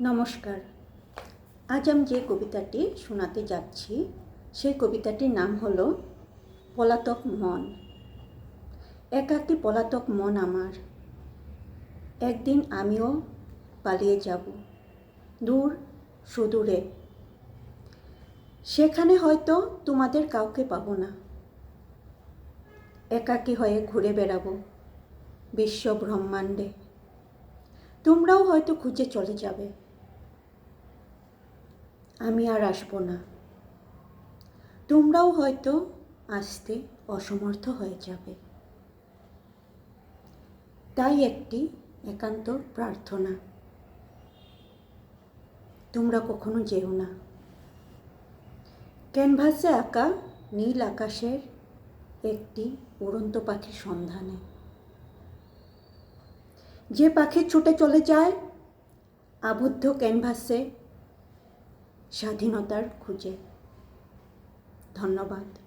নমস্কার। আজ আমি যে কবিতাটি শোনাতে যাচ্ছি, সেই কবিতাটির নাম হল পলাতক মন। একাকী পলাতক মন আমার। একদিন আমিও পালিয়ে যাব, দূর সুদূরে। সেখানে হয়তো তোমাদের কাউকে পাবো না। একাকী হয়ে ঘুরে বেড়াবো বিশ্ব ব্রহ্মাণ্ডে। তোমরাও হয়তো খুঁজে চলে যাবে। আমি আর আসব না। তোমরাও হয়তো আসতে অসমর্থ হয়ে যাবে। তাই একটি একান্ত প্রার্থনা। তোমরা কখনো যেও না। ক্যানভাসে আঁকা নীল আকাশের একটি উড়ন্ত পাখির সন্ধানে। যে পাখি ছুটে চলে যায় আবদ্ধ ক্যানভাসে স্বাধীনতার খুঁজে। ধন্যবাদ।